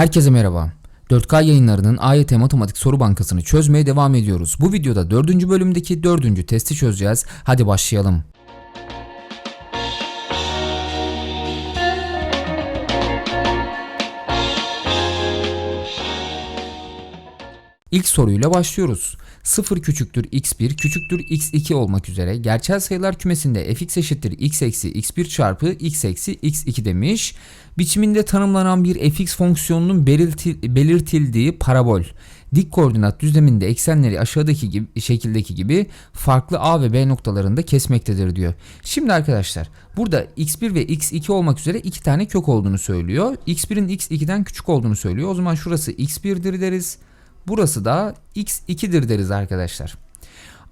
Herkese merhaba. 4K yayınlarının AYT Matematik Soru Bankası'nı çözmeye devam ediyoruz. Bu videoda 4. bölümdeki 4. testi çözeceğiz. Hadi başlayalım. İlk soruyla başlıyoruz. 0 küçüktür x1 küçüktür x2 olmak üzere gerçel sayılar kümesinde fx eşittir x eksi x1 çarpı x eksi x2 demiş. Biçiminde tanımlanan bir fx fonksiyonunun belirti- belirtildiği parabol dik koordinat düzleminde eksenleri aşağıdaki gibi, şekildeki gibi farklı a ve b noktalarında kesmektedir diyor. Şimdi arkadaşlar burada x1 ve x2 olmak üzere iki tane kök olduğunu söylüyor. x1'in x2'den küçük olduğunu söylüyor. O zaman şurası x1'dir deriz. Burası da x2'dir deriz arkadaşlar.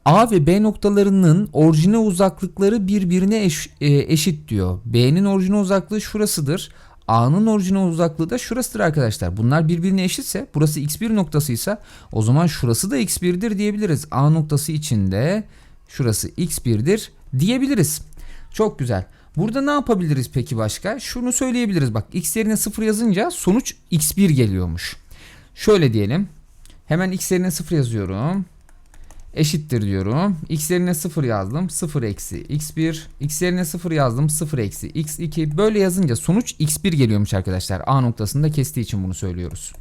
A ve B noktalarının orijine uzaklıkları birbirine eş- e, eşit diyor. B'nin orijine uzaklığı şurasıdır. A'nın orijine uzaklığı da şurasıdır arkadaşlar. Bunlar birbirine eşitse burası x1 noktasıysa o zaman şurası da x1'dir diyebiliriz. A noktası için de şurası x1'dir diyebiliriz. Çok güzel. Burada ne yapabiliriz peki başka? Şunu söyleyebiliriz bak x yerine 0 yazınca sonuç x1 geliyormuş. Şöyle diyelim. Hemen x yerine 0 yazıyorum. Eşittir diyorum. X yerine 0 yazdım. 0 eksi x1. X yerine 0 yazdım. 0 eksi x2. Böyle yazınca sonuç x1 geliyormuş arkadaşlar. A noktasında kestiği için bunu söylüyoruz.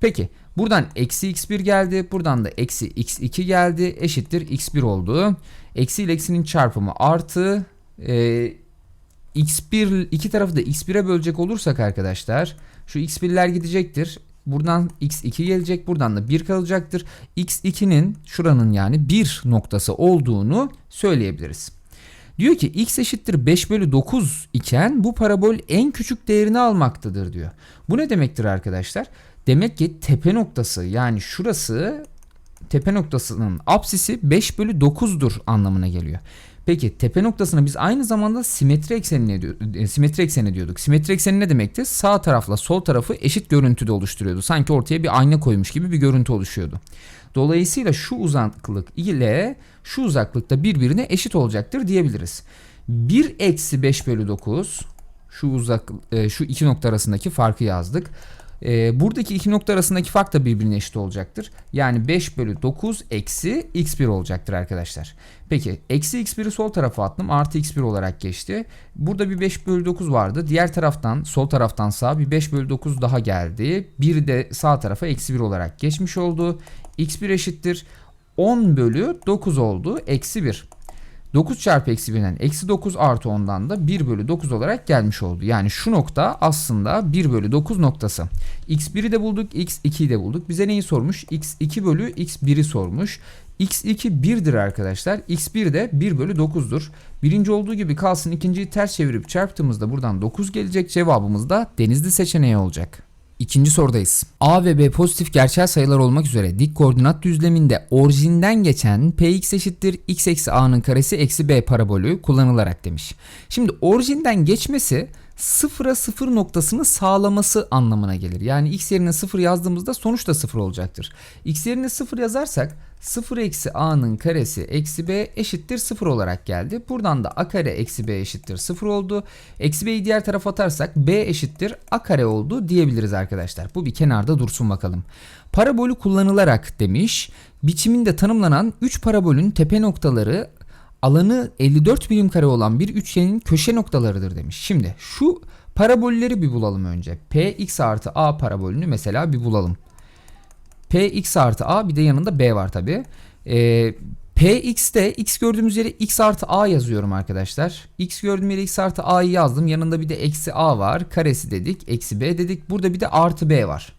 Peki buradan eksi x1 geldi. Buradan da eksi x2 geldi. Eşittir x1 oldu. Eksi ile eksinin çarpımı artı e, x1 iki tarafı da x1'e bölecek olursak arkadaşlar şu x1'ler gidecektir. Buradan x2 gelecek. Buradan da 1 kalacaktır. x2'nin şuranın yani 1 noktası olduğunu söyleyebiliriz. Diyor ki x eşittir 5 bölü 9 iken bu parabol en küçük değerini almaktadır diyor. Bu ne demektir arkadaşlar? Demek ki tepe noktası yani şurası tepe noktasının apsisi 5 bölü 9'dur anlamına geliyor. Peki tepe noktasına biz aynı zamanda simetri ekseni diyor, e, simetri ekseni diyorduk. Simetri ekseni ne demekti? Sağ tarafla sol tarafı eşit görüntüde oluşturuyordu. Sanki ortaya bir ayna koymuş gibi bir görüntü oluşuyordu. Dolayısıyla şu uzaklık ile şu uzaklık da birbirine eşit olacaktır diyebiliriz. 1 eksi 5 bölü 9 şu uzak e, şu iki nokta arasındaki farkı yazdık. E, buradaki iki nokta arasındaki fark da birbirine eşit olacaktır. Yani 5 bölü 9 eksi x1 olacaktır arkadaşlar. Peki eksi x1'i sol tarafa attım artı x1 olarak geçti. Burada bir 5 bölü 9 vardı. Diğer taraftan sol taraftan sağa bir 5 bölü 9 daha geldi. Bir de sağ tarafa eksi 1 olarak geçmiş oldu. x1 eşittir 10 bölü 9 oldu. Eksi 1. 9 çarpı eksi 1'den eksi 9 artı 10'dan da 1 bölü 9 olarak gelmiş oldu. Yani şu nokta aslında 1 bölü 9 noktası. x1'i de bulduk x2'yi de bulduk. Bize neyi sormuş? x2 bölü x1'i sormuş. x2 1'dir arkadaşlar. x1 de 1 bölü 9'dur. Birinci olduğu gibi kalsın ikinciyi ters çevirip çarptığımızda buradan 9 gelecek. Cevabımız da denizli seçeneği olacak. İkinci sorudayız. A ve B pozitif gerçel sayılar olmak üzere dik koordinat düzleminde orijinden geçen px eşittir x eksi a'nın karesi eksi b parabolü kullanılarak demiş. Şimdi orijinden geçmesi sıfıra sıfır noktasını sağlaması anlamına gelir. Yani x yerine sıfır yazdığımızda sonuç da sıfır olacaktır. x yerine sıfır yazarsak 0 eksi a'nın karesi eksi b eşittir 0 olarak geldi. Buradan da a kare eksi b eşittir 0 oldu. Eksi b'yi diğer tarafa atarsak b eşittir a kare oldu diyebiliriz arkadaşlar. Bu bir kenarda dursun bakalım. Parabolü kullanılarak demiş. Biçiminde tanımlanan 3 parabolün tepe noktaları alanı 54 birim kare olan bir üçgenin köşe noktalarıdır demiş. Şimdi şu parabolleri bir bulalım önce. Px artı a parabolünü mesela bir bulalım. Px artı a bir de yanında b var tabi. Ee, Px'te x gördüğümüz yere x artı a yazıyorum arkadaşlar. x gördüğüm yere x artı a'yı yazdım. Yanında bir de eksi a var. Karesi dedik. Eksi b dedik. Burada bir de artı b var.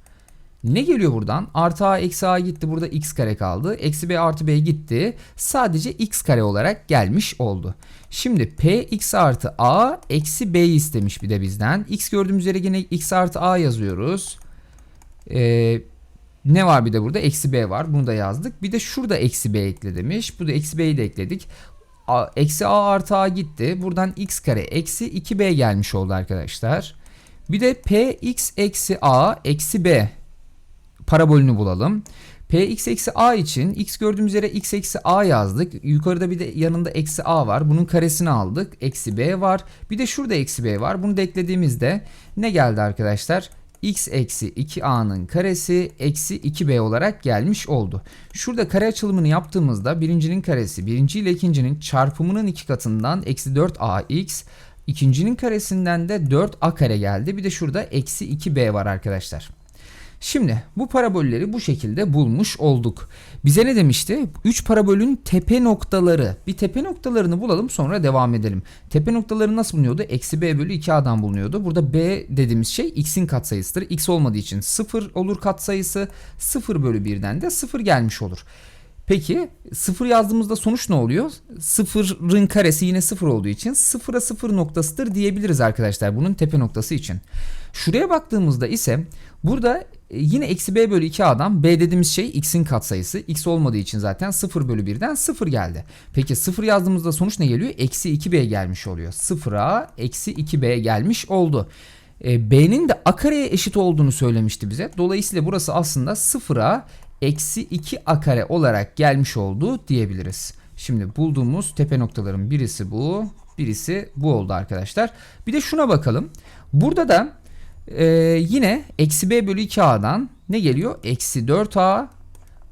Ne geliyor buradan? Artı a eksi a gitti. Burada x kare kaldı. Eksi b artı b gitti. Sadece x kare olarak gelmiş oldu. Şimdi p x artı a eksi b istemiş bir de bizden. x gördüğümüz yere yine x artı a yazıyoruz. Eee ne var bir de burada? Eksi b var. Bunu da yazdık. Bir de şurada eksi b ekle demiş. Bu da eksi b'yi de ekledik. A, eksi a artı a gitti. Buradan x kare eksi 2b gelmiş oldu arkadaşlar. Bir de px eksi a eksi b parabolünü bulalım. px eksi a için x gördüğümüz yere x eksi a yazdık. Yukarıda bir de yanında eksi a var. Bunun karesini aldık. Eksi b var. Bir de şurada eksi b var. Bunu da eklediğimizde ne geldi arkadaşlar? x eksi 2a'nın karesi eksi 2b olarak gelmiş oldu. Şurada kare açılımını yaptığımızda birincinin karesi birinci ile ikincinin çarpımının iki katından eksi 4ax ikincinin karesinden de 4a kare geldi. Bir de şurada eksi 2b var arkadaşlar. Şimdi bu parabolleri bu şekilde bulmuş olduk. Bize ne demişti? 3 parabolün tepe noktaları. Bir tepe noktalarını bulalım sonra devam edelim. Tepe noktaları nasıl bulunuyordu? Eksi b bölü 2a'dan bulunuyordu. Burada b dediğimiz şey x'in katsayısıdır. x olmadığı için 0 olur katsayısı. 0 bölü 1'den de 0 gelmiş olur. Peki 0 yazdığımızda sonuç ne oluyor? 0'ın karesi yine 0 olduğu için 0'a 0 noktasıdır diyebiliriz arkadaşlar bunun tepe noktası için. Şuraya baktığımızda ise burada yine eksi b bölü 2a'dan b dediğimiz şey x'in katsayısı. x olmadığı için zaten 0 bölü 1'den 0 geldi. Peki 0 yazdığımızda sonuç ne geliyor? Eksi 2b gelmiş oluyor. 0'a eksi 2b gelmiş oldu. E, b'nin de a kareye eşit olduğunu söylemişti bize. Dolayısıyla burası aslında 0'a eksi 2 a kare olarak gelmiş oldu diyebiliriz. Şimdi bulduğumuz tepe noktaların birisi bu, birisi bu oldu arkadaşlar. Bir de şuna bakalım. Burada da e, yine eksi b bölü 2a'dan ne geliyor? Eksi 4a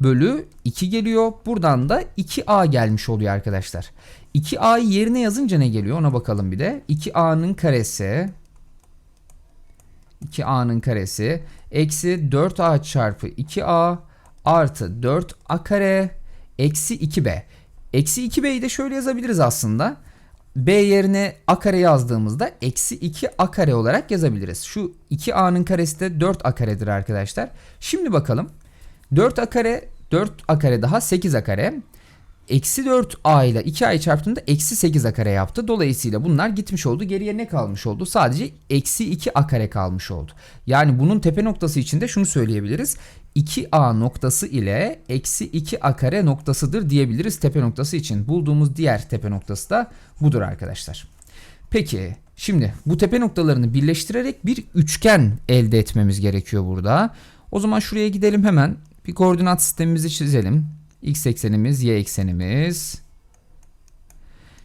bölü 2 geliyor. Buradan da 2a gelmiş oluyor arkadaşlar. 2a'yı yerine yazınca ne geliyor ona bakalım bir de. 2a'nın karesi 2a'nın karesi eksi 4a çarpı 2a artı 4a kare eksi 2b. Eksi 2b'yi de şöyle yazabiliriz aslında. B yerine a kare yazdığımızda eksi 2a kare olarak yazabiliriz. Şu 2a'nın karesi de 4a karedir arkadaşlar. Şimdi bakalım. 4a kare 4a kare daha 8a kare. Eksi 4a ile 2a'yı çarptığında eksi 8a kare yaptı. Dolayısıyla bunlar gitmiş oldu. Geriye ne kalmış oldu? Sadece eksi 2a kare kalmış oldu. Yani bunun tepe noktası için de şunu söyleyebiliriz. 2a noktası ile eksi 2a kare noktasıdır diyebiliriz tepe noktası için. Bulduğumuz diğer tepe noktası da budur arkadaşlar. Peki şimdi bu tepe noktalarını birleştirerek bir üçgen elde etmemiz gerekiyor burada. O zaman şuraya gidelim hemen bir koordinat sistemimizi çizelim. X eksenimiz, Y eksenimiz.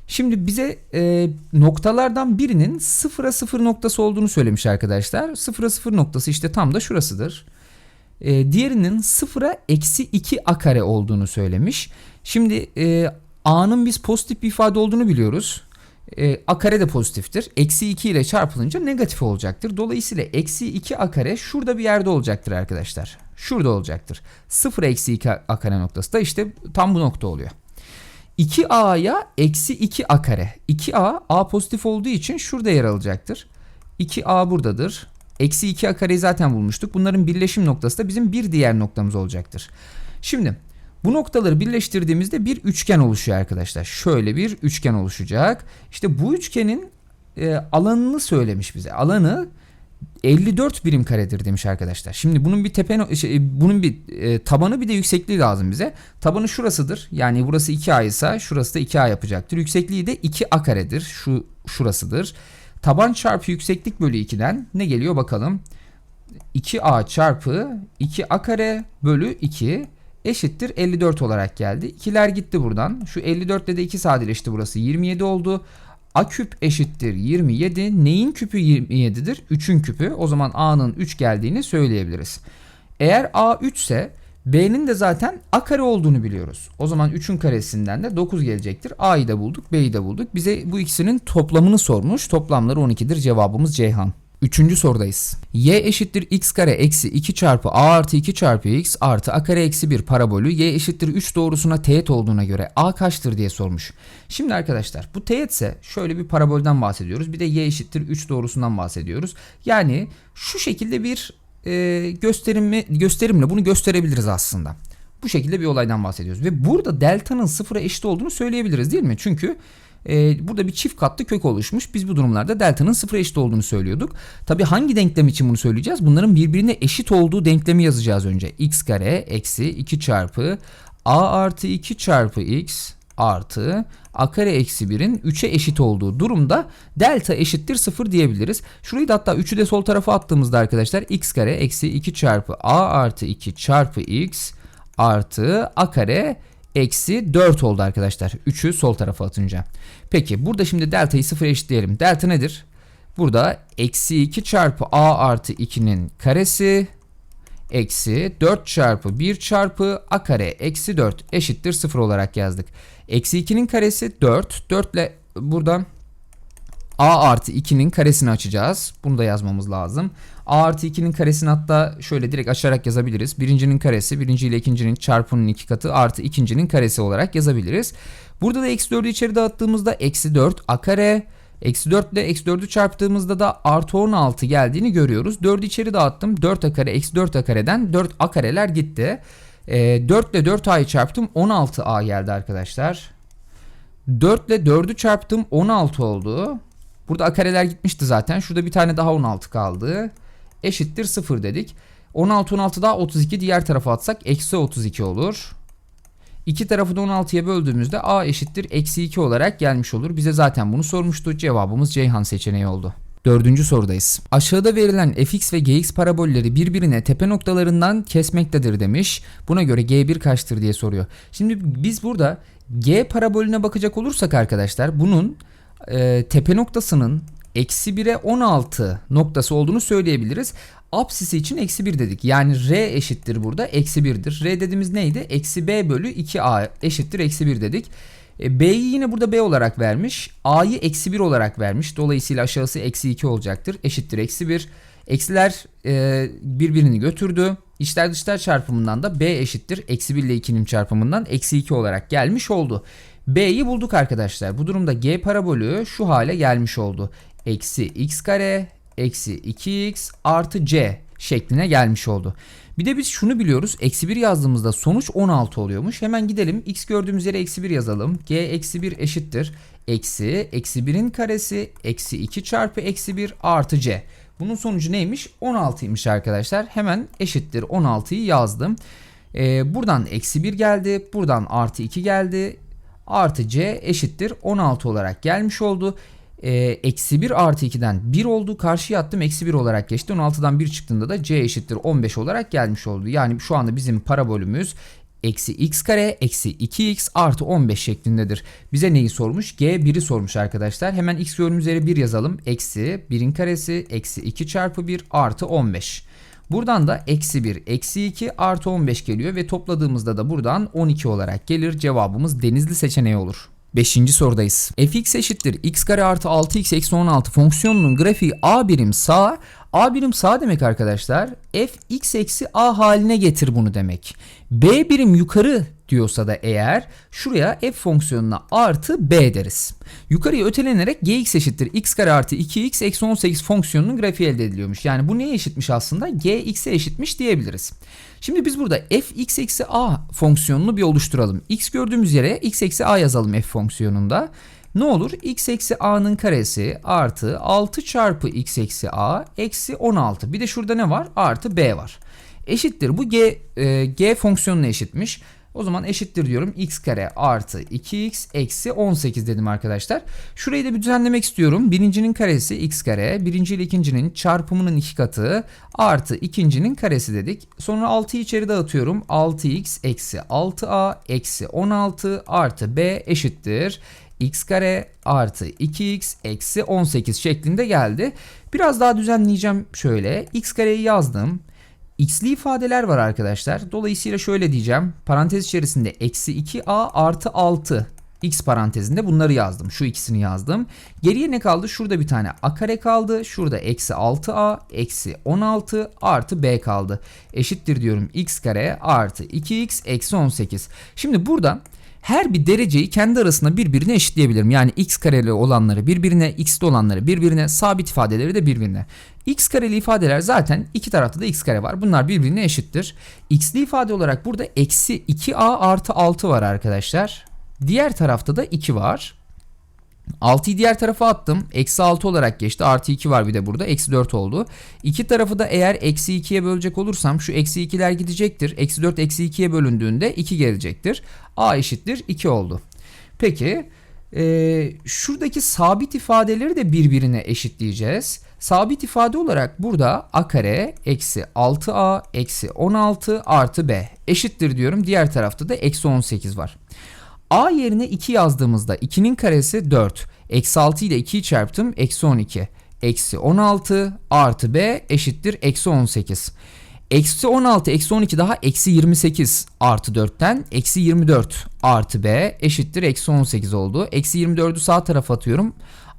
Şimdi bize e, noktalardan birinin sıfıra sıfır noktası olduğunu söylemiş arkadaşlar. Sıfıra sıfır noktası işte tam da şurasıdır. E, diğerinin sıfıra eksi 2 a kare olduğunu söylemiş. Şimdi e, a'nın biz pozitif bir ifade olduğunu biliyoruz. E, a kare de pozitiftir. Eksi 2 ile çarpılınca negatif olacaktır. Dolayısıyla eksi 2 a kare şurada bir yerde olacaktır arkadaşlar. Şurada olacaktır. 0 eksi 2 a kare noktası da işte tam bu nokta oluyor. 2a'ya eksi 2 a kare. 2a a pozitif olduğu için şurada yer alacaktır. 2a buradadır. Eksi 2 a kareyi zaten bulmuştuk. Bunların birleşim noktası da bizim bir diğer noktamız olacaktır. Şimdi bu noktaları birleştirdiğimizde bir üçgen oluşuyor arkadaşlar. Şöyle bir üçgen oluşacak. İşte bu üçgenin e, alanını söylemiş bize. Alanı 54 birim karedir demiş arkadaşlar. Şimdi bunun bir tepe şey, bunun bir e, tabanı bir de yüksekliği lazım bize. Tabanı şurasıdır. Yani burası 2A ise şurası da 2A yapacaktır. Yüksekliği de 2A karedir. Şu şurasıdır. Taban çarpı yükseklik bölü 2'den ne geliyor bakalım. 2A çarpı 2A kare bölü 2 eşittir 54 olarak geldi. İkiler gitti buradan. Şu 54 ile de 2 sadeleşti burası. 27 oldu. A küp eşittir 27. Neyin küpü 27'dir? 3'ün küpü. O zaman A'nın 3 geldiğini söyleyebiliriz. Eğer A 3 ise B'nin de zaten A kare olduğunu biliyoruz. O zaman 3'ün karesinden de 9 gelecektir. A'yı da bulduk, B'yi de bulduk. Bize bu ikisinin toplamını sormuş. Toplamları 12'dir. Cevabımız Ceyhan. Üçüncü sorudayız. y eşittir x kare eksi 2 çarpı a artı 2 çarpı x artı a kare eksi 1 parabolü y eşittir 3 doğrusuna teğet olduğuna göre a kaçtır diye sormuş. Şimdi arkadaşlar bu teğetse şöyle bir parabolden bahsediyoruz. Bir de y eşittir 3 doğrusundan bahsediyoruz. Yani şu şekilde bir e, gösterimi, gösterimle bunu gösterebiliriz aslında. Bu şekilde bir olaydan bahsediyoruz. Ve burada delta'nın sıfıra eşit olduğunu söyleyebiliriz değil mi? Çünkü e, burada bir çift katlı kök oluşmuş. Biz bu durumlarda delta'nın sıfıra eşit olduğunu söylüyorduk. Tabi hangi denklem için bunu söyleyeceğiz? Bunların birbirine eşit olduğu denklemi yazacağız önce. x kare eksi 2 çarpı a artı 2 çarpı x artı a kare eksi 1'in 3'e eşit olduğu durumda delta eşittir 0 diyebiliriz. Şurayı da hatta 3'ü de sol tarafa attığımızda arkadaşlar x kare eksi 2 çarpı a artı 2 çarpı x artı a kare eksi 4 oldu arkadaşlar. 3'ü sol tarafa atınca. Peki burada şimdi delta'yı 0'a eşitleyelim. Delta nedir? Burada eksi 2 çarpı a artı 2'nin karesi eksi 4 çarpı 1 çarpı a kare eksi 4 eşittir 0 olarak yazdık. Eksi 2'nin karesi 4. 4 ile buradan a artı 2'nin karesini açacağız. Bunu da yazmamız lazım. a artı 2'nin karesini hatta şöyle direkt açarak yazabiliriz. Birincinin karesi birinci ile ikincinin çarpımının iki katı artı ikincinin karesi olarak yazabiliriz. Burada da eksi 4'ü içeri dağıttığımızda eksi 4 a kare Eksi 4 ile eksi 4'ü çarptığımızda da artı 16 geldiğini görüyoruz. 4'ü içeri dağıttım. 4 a kare eksi 4 a kareden 4 a kareler gitti. E, 4 ile 4a'yı çarptım 16a geldi arkadaşlar. 4 ile 4'ü çarptım 16 oldu. Burada a kareler gitmişti zaten. Şurada bir tane daha 16 kaldı. Eşittir 0 dedik. 16 16 daha 32 diğer tarafa atsak eksi 32 olur. İki tarafı da 16'ya böldüğümüzde a eşittir eksi 2 olarak gelmiş olur. Bize zaten bunu sormuştu. Cevabımız Ceyhan seçeneği oldu. Dördüncü sorudayız. Aşağıda verilen fx ve gx parabolleri birbirine tepe noktalarından kesmektedir demiş. Buna göre g1 kaçtır diye soruyor. Şimdi biz burada g parabolüne bakacak olursak arkadaşlar bunun e, tepe noktasının eksi 1'e 16 noktası olduğunu söyleyebiliriz. Apsisi için eksi 1 dedik. Yani r eşittir burada eksi 1'dir. R dediğimiz neydi? Eksi b bölü 2a eşittir eksi 1 dedik. E, B'yi yine burada B olarak vermiş. A'yı eksi 1 olarak vermiş. Dolayısıyla aşağısı eksi 2 olacaktır. Eşittir eksi 1. Eksiler e, birbirini götürdü. İçler dışlar çarpımından da B eşittir. Eksi 1 ile 2'nin çarpımından eksi 2 olarak gelmiş oldu. B'yi bulduk arkadaşlar. Bu durumda G parabolü şu hale gelmiş oldu. Eksi x kare eksi 2x artı c şekline gelmiş oldu. Bir de biz şunu biliyoruz. Eksi 1 yazdığımızda sonuç 16 oluyormuş. Hemen gidelim. X gördüğümüz yere eksi 1 yazalım. G eksi 1 eşittir. Eksi, eksi 1'in karesi, eksi 2 çarpı eksi 1 artı C. Bunun sonucu neymiş? 16'ymış arkadaşlar. Hemen eşittir 16'yı yazdım. Ee, buradan eksi 1 geldi. Buradan artı 2 geldi. Artı C eşittir 16 olarak gelmiş oldu eksi 1 artı 2'den 1 oldu. Karşıya attım eksi 1 olarak geçti. 16'dan 1 çıktığında da c eşittir 15 olarak gelmiş oldu. Yani şu anda bizim parabolümüz eksi x kare eksi 2x artı 15 şeklindedir. Bize neyi sormuş? G 1'i sormuş arkadaşlar. Hemen x gördüğümüz yere 1 yazalım. Eksi 1'in karesi eksi 2 çarpı 1 artı 15. Buradan da eksi 1 eksi 2 artı 15 geliyor ve topladığımızda da buradan 12 olarak gelir. Cevabımız denizli seçeneği olur. Beşinci sorudayız. fx eşittir x kare artı 6x eksi 16 fonksiyonunun grafiği a birim sağ. a birim sağ demek arkadaşlar. f x eksi a haline getir bunu demek. b birim yukarı diyorsa da eğer şuraya f fonksiyonuna artı b deriz. Yukarıya ötelenerek gx eşittir x kare artı 2x eksi 18 fonksiyonunun grafiği elde ediliyormuş. Yani bu neye eşitmiş aslında? gx'e eşitmiş diyebiliriz. Şimdi biz burada f x eksi a fonksiyonunu bir oluşturalım. x gördüğümüz yere x eksi a yazalım f fonksiyonunda. Ne olur? x eksi a'nın karesi artı 6 çarpı x eksi a eksi 16. Bir de şurada ne var? Artı b var. Eşittir. Bu g, e, g fonksiyonuna eşitmiş. O zaman eşittir diyorum x kare artı 2x eksi 18 dedim arkadaşlar. Şurayı da bir düzenlemek istiyorum. Birincinin karesi x kare. Birinci ile ikincinin çarpımının iki katı artı ikincinin karesi dedik. Sonra 6'yı içeri dağıtıyorum. 6x eksi 6a eksi 16 artı b eşittir x kare artı 2x eksi 18 şeklinde geldi. Biraz daha düzenleyeceğim şöyle. x kareyi yazdım. X'li ifadeler var arkadaşlar. Dolayısıyla şöyle diyeceğim. Parantez içerisinde eksi 2a artı 6 x parantezinde bunları yazdım. Şu ikisini yazdım. Geriye ne kaldı? Şurada bir tane a kare kaldı. Şurada eksi 6a eksi 16 artı b kaldı. Eşittir diyorum x kare artı 2x eksi 18. Şimdi burada her bir dereceyi kendi arasında birbirine eşitleyebilirim. Yani x kareli olanları birbirine, x'li olanları birbirine, sabit ifadeleri de birbirine. X kareli ifadeler zaten iki tarafta da x kare var. Bunlar birbirine eşittir. x'li ifade olarak burada eksi 2a artı 6 var arkadaşlar. Diğer tarafta da 2 var. 6'yı diğer tarafa attım. Eksi 6 olarak geçti. Artı 2 var bir de burada. Eksi 4 oldu. İki tarafı da eğer eksi 2'ye bölecek olursam şu eksi 2'ler gidecektir. Eksi 4 eksi 2'ye bölündüğünde 2 gelecektir. A eşittir 2 oldu. Peki e, şuradaki sabit ifadeleri de birbirine eşitleyeceğiz. Sabit ifade olarak burada a kare eksi 6a eksi 16 artı b eşittir diyorum. Diğer tarafta da eksi 18 var. A yerine 2 yazdığımızda 2'nin karesi 4. Eksi 6 ile 2'yi çarptım. Eksi 12. eksi 16 artı b eşittir eksi 18. Eksi 16 eksi 12 daha eksi 28 artı 4'ten eksi 24 artı b eşittir eksi 18 oldu. Eksi 24'ü sağ tarafa atıyorum.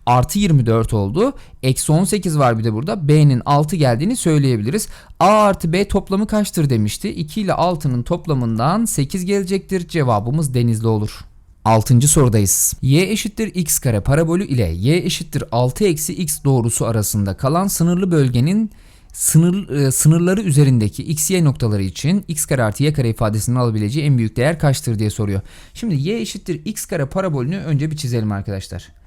Artı 24 oldu. Eksi 18 var bir de burada. B'nin 6 geldiğini söyleyebiliriz. A artı B toplamı kaçtır demişti. 2 ile 6'nın toplamından 8 gelecektir. Cevabımız denizli olur. 6. sorudayız. y eşittir x kare parabolü ile y eşittir 6 eksi x doğrusu arasında kalan sınırlı bölgenin sınır, e, sınırları üzerindeki x y noktaları için x kare artı y kare ifadesinin alabileceği en büyük değer kaçtır diye soruyor. Şimdi y eşittir x kare parabolünü önce bir çizelim arkadaşlar.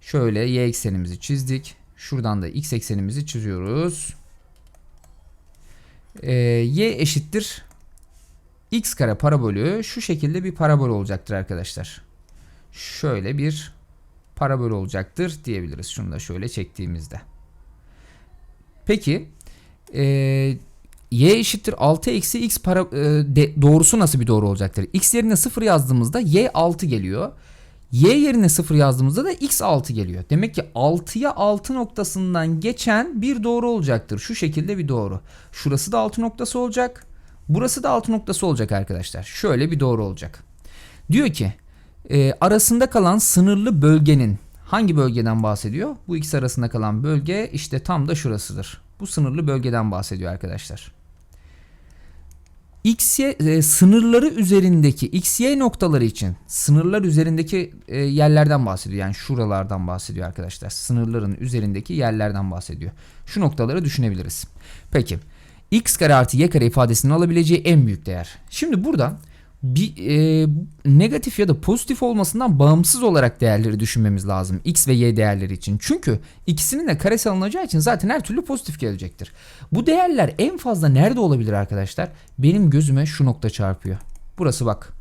Şöyle y eksenimizi çizdik. Şuradan da x eksenimizi çiziyoruz. Ee, y eşittir x kare parabolü şu şekilde bir parabol olacaktır arkadaşlar. Şöyle bir parabol olacaktır diyebiliriz. Şunu da şöyle çektiğimizde. Peki e, y eşittir 6 eksi x para, e, de, doğrusu nasıl bir doğru olacaktır? x yerine 0 yazdığımızda y 6 geliyor. Y yerine 0 yazdığımızda da x 6 geliyor. Demek ki 6'ya 6 noktasından geçen bir doğru olacaktır. Şu şekilde bir doğru. Şurası da 6 noktası olacak. Burası da 6 noktası olacak arkadaşlar. Şöyle bir doğru olacak. Diyor ki e, arasında kalan sınırlı bölgenin hangi bölgeden bahsediyor? Bu ikisi arasında kalan bölge işte tam da şurasıdır. Bu sınırlı bölgeden bahsediyor arkadaşlar. X, e, sınırları üzerindeki x, y noktaları için sınırlar üzerindeki e, yerlerden bahsediyor. Yani şuralardan bahsediyor arkadaşlar. Sınırların üzerindeki yerlerden bahsediyor. Şu noktaları düşünebiliriz. Peki x kare artı y kare ifadesinin alabileceği en büyük değer. Şimdi burada bir e, negatif ya da pozitif olmasından bağımsız olarak değerleri düşünmemiz lazım. X ve Y değerleri için. Çünkü ikisinin de karesi alınacağı için zaten her türlü pozitif gelecektir. Bu değerler en fazla nerede olabilir arkadaşlar? Benim gözüme şu nokta çarpıyor. Burası bak.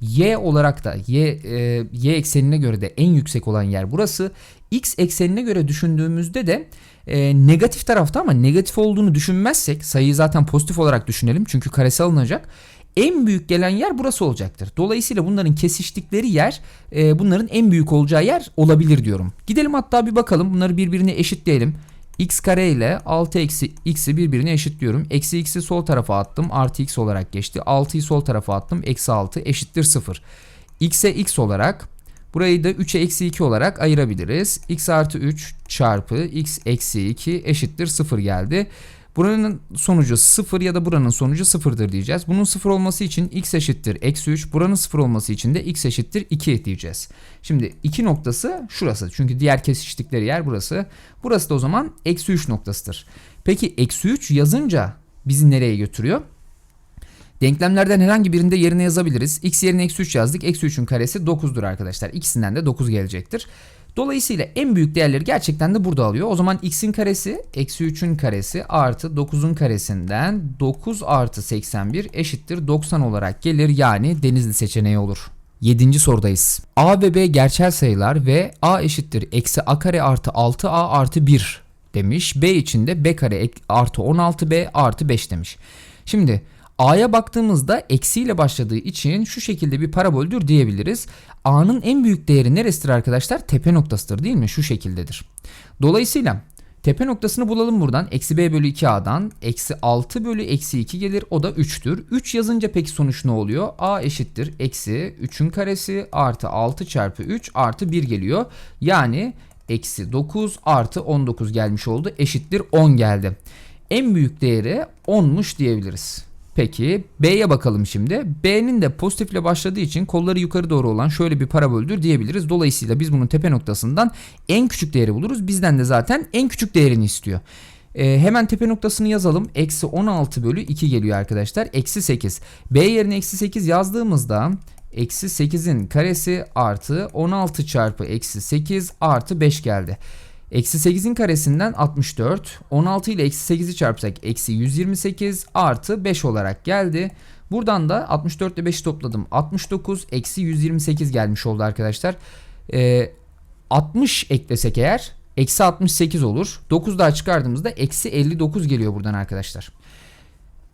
Y olarak da y, e, y eksenine göre de en yüksek olan yer burası. X eksenine göre düşündüğümüzde de e, negatif tarafta ama negatif olduğunu düşünmezsek sayıyı zaten pozitif olarak düşünelim çünkü karesi alınacak en büyük gelen yer burası olacaktır. Dolayısıyla bunların kesiştikleri yer e, bunların en büyük olacağı yer olabilir diyorum. Gidelim hatta bir bakalım bunları birbirine eşitleyelim. x kare ile 6 eksi x'i birbirine eşitliyorum. Eksi x'i sol tarafa attım artı x olarak geçti. 6'yı sol tarafa attım eksi 6 eşittir 0. x'e x olarak burayı da 3'e eksi 2 olarak ayırabiliriz. x artı 3 çarpı x eksi 2 eşittir 0 geldi. Buranın sonucu 0 ya da buranın sonucu 0'dır diyeceğiz. Bunun 0 olması için x eşittir eksi 3. Buranın 0 olması için de x eşittir 2 diyeceğiz. Şimdi 2 noktası şurası. Çünkü diğer kesiştikleri yer burası. Burası da o zaman eksi 3 noktasıdır. Peki eksi 3 yazınca bizi nereye götürüyor? Denklemlerden herhangi birinde yerine yazabiliriz. x yerine eksi 3 yazdık. Eksi 3'ün karesi 9'dur arkadaşlar. İkisinden de 9 gelecektir. Dolayısıyla en büyük değerleri gerçekten de burada alıyor. O zaman x'in karesi eksi 3'ün karesi artı 9'un karesinden 9 artı 81 eşittir 90 olarak gelir. Yani denizli seçeneği olur. 7. sorudayız. A ve B gerçel sayılar ve A eşittir eksi A kare artı 6A artı 1 demiş. B için de B kare artı 16B artı 5 demiş. Şimdi A'ya baktığımızda eksiyle başladığı için şu şekilde bir paraboldür diyebiliriz. A'nın en büyük değeri neresidir arkadaşlar? Tepe noktasıdır değil mi? Şu şekildedir. Dolayısıyla tepe noktasını bulalım buradan. Eksi B bölü 2A'dan eksi 6 bölü eksi 2 gelir. O da 3'tür. 3 yazınca peki sonuç ne oluyor? A eşittir. Eksi 3'ün karesi artı 6 çarpı 3 artı 1 geliyor. Yani eksi 9 artı 19 gelmiş oldu. Eşittir 10 geldi. En büyük değeri 10'muş diyebiliriz. Peki B'ye bakalım şimdi. B'nin de pozitifle başladığı için kolları yukarı doğru olan şöyle bir paraboldür diyebiliriz. Dolayısıyla biz bunun tepe noktasından en küçük değeri buluruz. Bizden de zaten en küçük değerini istiyor. Ee, hemen tepe noktasını yazalım. Eksi 16 bölü 2 geliyor arkadaşlar. Eksi 8. B yerine eksi 8 yazdığımızda eksi 8'in karesi artı 16 çarpı eksi 8 artı 5 geldi. Eksi 8'in karesinden 64. 16 ile eksi 8'i çarpsak eksi 128 artı 5 olarak geldi. Buradan da 64 ile 5'i topladım. 69 eksi 128 gelmiş oldu arkadaşlar. Ee, 60 eklesek eğer eksi 68 olur. 9 daha çıkardığımızda eksi 59 geliyor buradan arkadaşlar.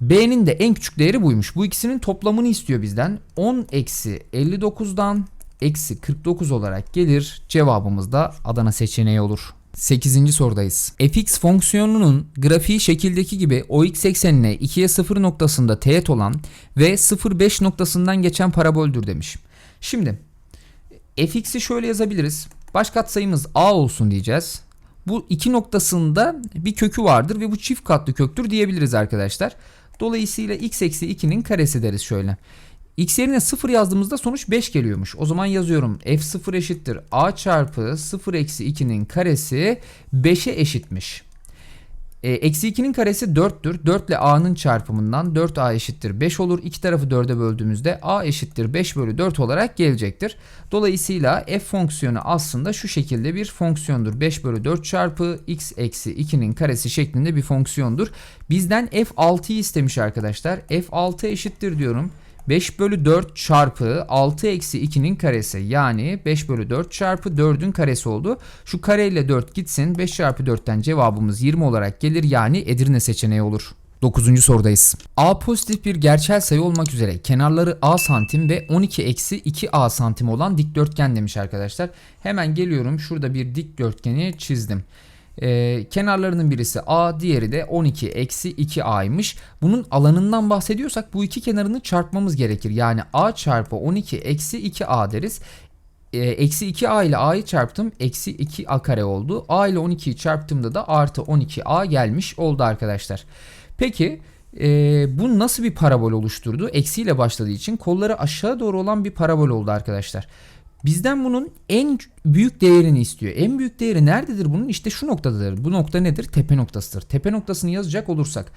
B'nin de en küçük değeri buymuş. Bu ikisinin toplamını istiyor bizden. 10 eksi 59'dan eksi 49 olarak gelir. Cevabımız da Adana seçeneği olur. 8. sorudayız. fx fonksiyonunun grafiği şekildeki gibi o x eksenine 2'ye 0 noktasında teğet olan ve 0,5 noktasından geçen paraboldür demiş. Şimdi fx'i şöyle yazabiliriz. Baş katsayımız a olsun diyeceğiz. Bu iki noktasında bir kökü vardır ve bu çift katlı köktür diyebiliriz arkadaşlar. Dolayısıyla x eksi 2'nin karesi deriz şöyle. X yerine 0 yazdığımızda sonuç 5 geliyormuş. O zaman yazıyorum f0 eşittir a çarpı 0 eksi 2'nin karesi 5'e eşitmiş. E, eksi 2'nin karesi 4'tür. 4 ile a'nın çarpımından 4a eşittir 5 olur. İki tarafı 4'e böldüğümüzde a eşittir 5 bölü 4 olarak gelecektir. Dolayısıyla f fonksiyonu aslında şu şekilde bir fonksiyondur. 5 bölü 4 çarpı x eksi 2'nin karesi şeklinde bir fonksiyondur. Bizden f6'yı istemiş arkadaşlar. f6 eşittir diyorum. 5 bölü 4 çarpı 6 eksi 2'nin karesi yani 5 bölü 4 çarpı 4'ün karesi oldu. Şu kareyle 4 gitsin 5 çarpı 4'ten cevabımız 20 olarak gelir yani Edirne seçeneği olur. 9. sorudayız. A pozitif bir gerçel sayı olmak üzere kenarları A santim ve 12 eksi 2A santim olan dikdörtgen demiş arkadaşlar. Hemen geliyorum şurada bir dikdörtgeni çizdim. Ee, kenarlarının birisi A, diğeri de 12 eksi 2A'ymış. Bunun alanından bahsediyorsak bu iki kenarını çarpmamız gerekir. Yani A çarpı 12 eksi 2A deriz. Ee, eksi 2A ile A'yı çarptım. Eksi 2A kare oldu. A ile 12'yi çarptığımda da artı 12A gelmiş oldu arkadaşlar. Peki e, bu nasıl bir parabol oluşturdu? Eksiyle başladığı için kolları aşağı doğru olan bir parabol oldu arkadaşlar. Bizden bunun en büyük değerini istiyor. En büyük değeri nerededir bunun? İşte şu noktadadır. Bu nokta nedir? Tepe noktasıdır. Tepe noktasını yazacak olursak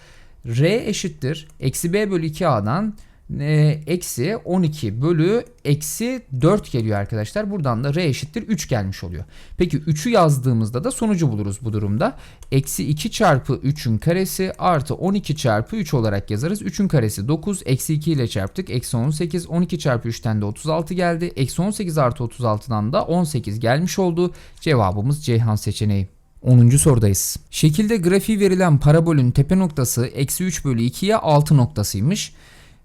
R eşittir. Eksi B bölü 2A'dan e, eksi 12 bölü eksi 4 geliyor arkadaşlar. Buradan da r eşittir 3 gelmiş oluyor. Peki 3'ü yazdığımızda da sonucu buluruz bu durumda. Eksi 2 çarpı 3'ün karesi artı 12 çarpı 3 olarak yazarız. 3'ün karesi 9. Eksi 2 ile çarptık. Eksi 18. 12 çarpı 3'ten de 36 geldi. Eksi 18 artı 36'dan da 18 gelmiş oldu. Cevabımız Ceyhan seçeneği. 10. sorudayız. Şekilde grafiği verilen parabolün tepe noktası eksi 3 bölü 2'ye 6 noktasıymış.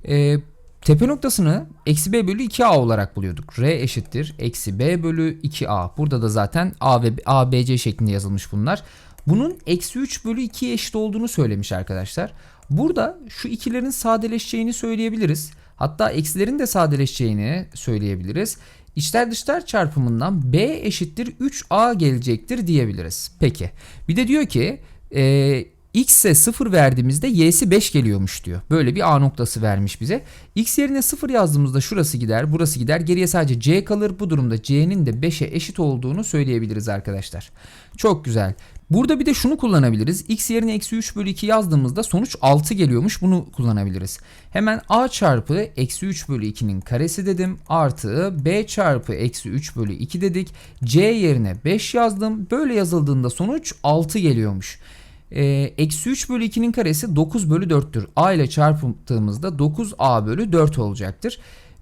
E, tepe noktasını eksi b bölü 2a olarak buluyorduk. r eşittir eksi b bölü 2a. Burada da zaten a ve a, b, c şeklinde yazılmış bunlar. Bunun eksi 3 bölü 2'ye eşit olduğunu söylemiş arkadaşlar. Burada şu ikilerin sadeleşeceğini söyleyebiliriz. Hatta eksilerin de sadeleşeceğini söyleyebiliriz. İçler dışlar çarpımından b eşittir 3a gelecektir diyebiliriz. Peki bir de diyor ki e, x'e 0 verdiğimizde y'si 5 geliyormuş diyor. Böyle bir a noktası vermiş bize. x yerine 0 yazdığımızda şurası gider, burası gider. Geriye sadece c kalır. Bu durumda c'nin de 5'e eşit olduğunu söyleyebiliriz arkadaşlar. Çok güzel. Burada bir de şunu kullanabiliriz. x yerine eksi 3 bölü 2 yazdığımızda sonuç 6 geliyormuş. Bunu kullanabiliriz. Hemen a çarpı eksi 3 bölü 2'nin karesi dedim. Artı b çarpı eksi 3 bölü 2 dedik. c yerine 5 yazdım. Böyle yazıldığında sonuç 6 geliyormuş. Ee, eksi 3 bölü 2'nin karesi 9 bölü 4'tür. A ile çarptığımızda 9A bölü 4 olacaktır.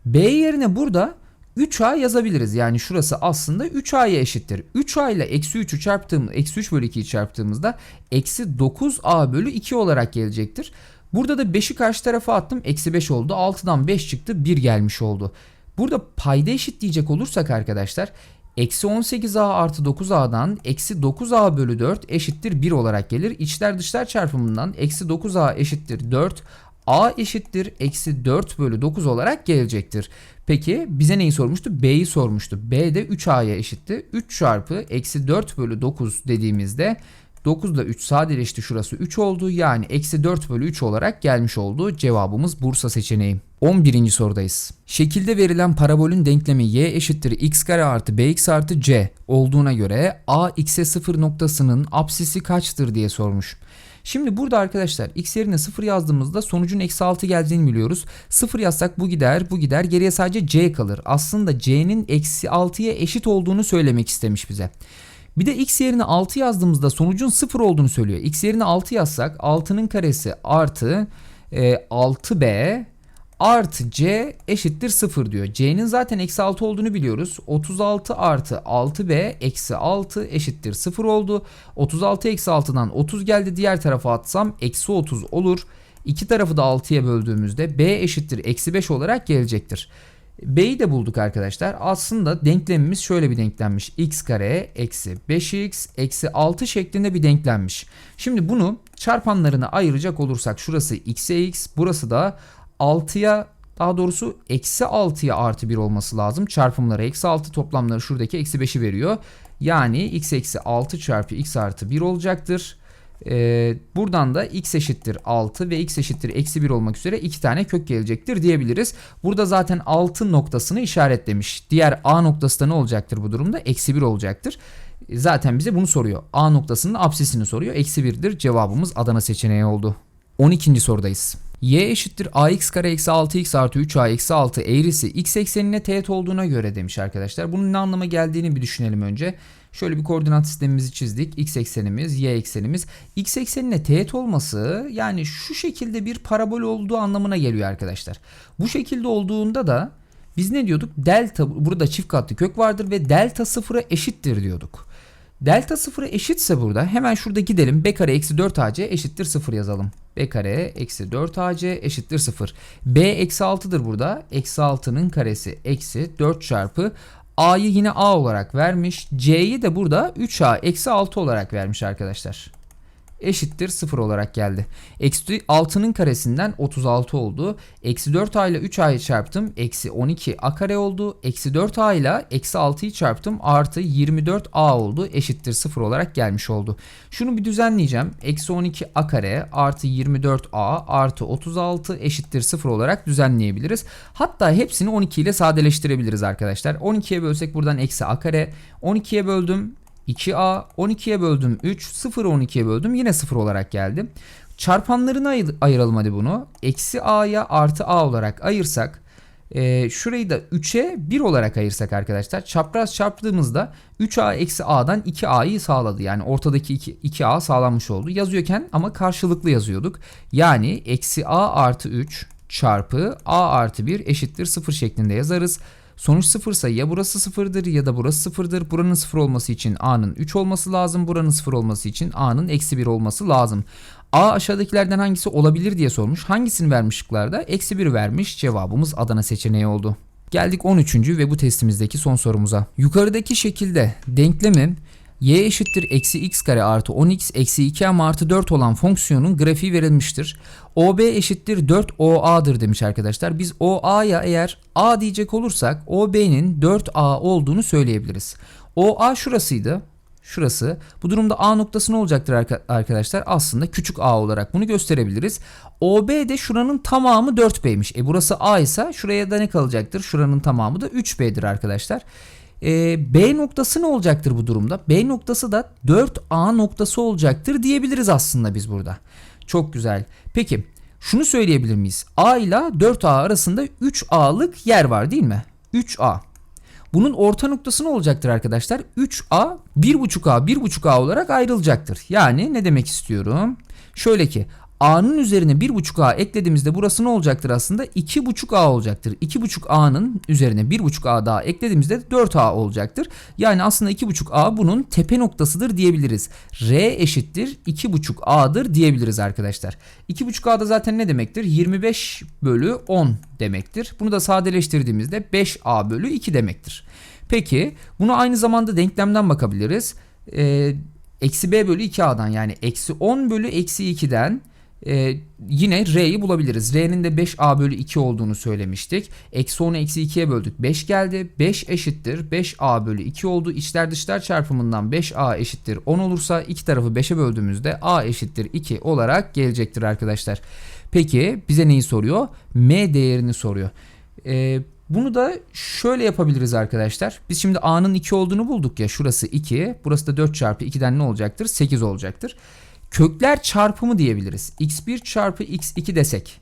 B yerine burada 3A yazabiliriz. Yani şurası aslında 3A'ya eşittir. 3A ile eksi 3'ü çarptığım, eksi 3 bölü 2'yi çarptığımızda eksi 9A bölü 2 olarak gelecektir. Burada da 5'i karşı tarafa attım. Eksi 5 oldu. 6'dan 5 çıktı. 1 gelmiş oldu. Burada payda eşitleyecek olursak arkadaşlar Eksi 18a artı 9a'dan eksi 9a bölü 4 eşittir 1 olarak gelir. İçler dışlar çarpımından eksi 9a eşittir 4. a eşittir eksi 4 bölü 9 olarak gelecektir. Peki bize neyi sormuştu? B'yi sormuştu. B de 3a'ya eşitti. 3 çarpı eksi 4 bölü 9 dediğimizde 9 ile 3 sadeleşti şurası 3 oldu. Yani eksi 4 bölü 3 olarak gelmiş oldu. Cevabımız Bursa seçeneği. 11. sorudayız. Şekilde verilen parabolün denklemi y eşittir x kare artı bx artı c olduğuna göre a x'e 0 noktasının apsisi kaçtır diye sormuş. Şimdi burada arkadaşlar x yerine 0 yazdığımızda sonucun eksi 6 geldiğini biliyoruz. 0 yazsak bu gider bu gider geriye sadece c kalır. Aslında c'nin eksi 6'ya eşit olduğunu söylemek istemiş bize. Bir de x yerine 6 yazdığımızda sonucun 0 olduğunu söylüyor. x yerine 6 yazsak 6'nın karesi artı e, 6b artı c eşittir 0 diyor. c'nin zaten eksi 6 olduğunu biliyoruz. 36 artı 6b eksi 6 eşittir 0 oldu. 36 eksi 6'dan 30 geldi. Diğer tarafa atsam eksi 30 olur. İki tarafı da 6'ya böldüğümüzde b eşittir eksi 5 olarak gelecektir. B'yi de bulduk arkadaşlar. Aslında denklemimiz şöyle bir denklenmiş. x kare eksi 5x eksi 6 şeklinde bir denklenmiş. Şimdi bunu çarpanlarına ayıracak olursak şurası x'e x burası da 6'ya daha doğrusu eksi 6'ya artı 1 olması lazım. Çarpımları eksi 6 toplamları şuradaki eksi 5'i veriyor. Yani x eksi 6 çarpı x artı 1 olacaktır. Ee, buradan da x eşittir 6 ve x eşittir eksi 1 olmak üzere iki tane kök gelecektir diyebiliriz. Burada zaten 6 noktasını işaretlemiş. Diğer a noktası da ne olacaktır bu durumda? Eksi 1 olacaktır. Zaten bize bunu soruyor. A noktasının apsisini soruyor. Eksi 1'dir. Cevabımız Adana seçeneği oldu. 12. sorudayız. Y eşittir ax kare eksi 6x artı 3a eksi 6 eğrisi x eksenine teğet olduğuna göre demiş arkadaşlar. Bunun ne anlama geldiğini bir düşünelim önce. Şöyle bir koordinat sistemimizi çizdik. X eksenimiz, Y eksenimiz. X eksenine teğet olması yani şu şekilde bir parabol olduğu anlamına geliyor arkadaşlar. Bu şekilde olduğunda da biz ne diyorduk? Delta burada çift katlı kök vardır ve delta sıfıra eşittir diyorduk. Delta sıfıra eşitse burada hemen şurada gidelim. B kare eksi 4ac eşittir 0 yazalım. B kare eksi 4ac eşittir 0. B eksi 6'dır burada. Eksi 6'nın karesi eksi 4 çarpı A'yı yine A olarak vermiş. C'yi de burada 3A eksi 6 olarak vermiş arkadaşlar. Eşittir 0 olarak geldi. Eksi 6'nın karesinden 36 oldu. Eksi 4A ile 3A'yı çarptım. Eksi 12A kare oldu. Eksi 4A ile eksi 6'yı çarptım. Artı 24A oldu. Eşittir 0 olarak gelmiş oldu. Şunu bir düzenleyeceğim. Eksi 12A kare artı 24A artı 36 eşittir 0 olarak düzenleyebiliriz. Hatta hepsini 12 ile sadeleştirebiliriz arkadaşlar. 12'ye bölsek buradan eksi A kare. 12'ye böldüm 2a 12'ye böldüm 3 0 12'ye böldüm yine 0 olarak geldi. Çarpanlarını ayır, ayıralım hadi bunu. Eksi a'ya artı a olarak ayırsak e, şurayı da 3'e 1 olarak ayırsak arkadaşlar çapraz çarptığımızda 3a eksi a'dan 2a'yı sağladı. Yani ortadaki 2, 2a sağlanmış oldu. Yazıyorken ama karşılıklı yazıyorduk. Yani eksi a artı 3 çarpı a artı 1 eşittir 0 şeklinde yazarız. Sonuç sıfırsa ya burası sıfırdır ya da burası sıfırdır. Buranın sıfır olması için a'nın 3 olması lazım. Buranın sıfır olması için a'nın eksi 1 olması lazım. A aşağıdakilerden hangisi olabilir diye sormuş. Hangisini vermiş şıklarda? Eksi 1 vermiş. Cevabımız Adana seçeneği oldu. Geldik 13. ve bu testimizdeki son sorumuza. Yukarıdaki şekilde denklemin y eşittir eksi x kare artı 10x eksi 2m artı 4 olan fonksiyonun grafiği verilmiştir. OB eşittir 4OA'dır demiş arkadaşlar. Biz OA'ya eğer A diyecek olursak OB'nin 4A olduğunu söyleyebiliriz. OA şurasıydı. Şurası. Bu durumda A noktası ne olacaktır arkadaşlar? Aslında küçük a olarak bunu gösterebiliriz. OB de şuranın tamamı 4B'ymiş. E burası A ise şuraya da ne kalacaktır? Şuranın tamamı da 3B'dir arkadaşlar. E, B noktası ne olacaktır bu durumda? B noktası da 4A noktası olacaktır diyebiliriz aslında biz burada. Çok güzel. Peki şunu söyleyebilir miyiz? A ile 4A arasında 3A'lık yer var değil mi? 3A. Bunun orta noktası ne olacaktır arkadaşlar? 3A 1.5A 1.5A olarak ayrılacaktır. Yani ne demek istiyorum? Şöyle ki A'nın üzerine 1.5A eklediğimizde burası ne olacaktır aslında? 2.5A olacaktır. 2.5A'nın üzerine 1.5A daha eklediğimizde 4A olacaktır. Yani aslında 2.5A bunun tepe noktasıdır diyebiliriz. R eşittir 2.5A'dır diyebiliriz arkadaşlar. 2.5A da zaten ne demektir? 25 bölü 10 demektir. Bunu da sadeleştirdiğimizde 5A bölü 2 demektir. Peki bunu aynı zamanda denklemden bakabiliriz. Ee, eksi b bölü 2a'dan yani eksi 10 bölü eksi 2'den ee, yine R'yi bulabiliriz. R'nin de 5A bölü 2 olduğunu söylemiştik. Eksi 10'u eksi 2'ye böldük. 5 geldi. 5 eşittir. 5A bölü 2 oldu. İçler dışlar çarpımından 5A eşittir 10 olursa iki tarafı 5'e böldüğümüzde A eşittir 2 olarak gelecektir arkadaşlar. Peki bize neyi soruyor? M değerini soruyor. Ee, bunu da şöyle yapabiliriz arkadaşlar. Biz şimdi A'nın 2 olduğunu bulduk ya. Şurası 2. Burası da 4 çarpı 2'den ne olacaktır? 8 olacaktır kökler çarpımı diyebiliriz. x1 çarpı x2 desek.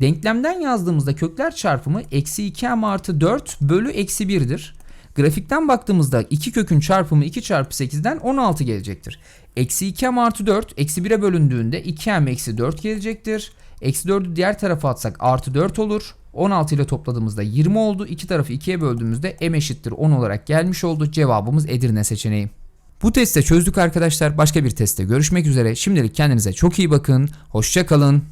Denklemden yazdığımızda kökler çarpımı eksi 2m artı 4 bölü eksi 1'dir. Grafikten baktığımızda 2 kökün çarpımı 2 çarpı 8'den 16 gelecektir. Eksi 2m artı 4 eksi 1'e bölündüğünde 2m eksi 4 gelecektir. Eksi 4'ü diğer tarafa atsak artı 4 olur. 16 ile topladığımızda 20 oldu. İki tarafı 2'ye böldüğümüzde m eşittir 10 olarak gelmiş oldu. Cevabımız Edirne seçeneği. Bu testte çözdük arkadaşlar. Başka bir testte görüşmek üzere. Şimdilik kendinize çok iyi bakın. Hoşça kalın.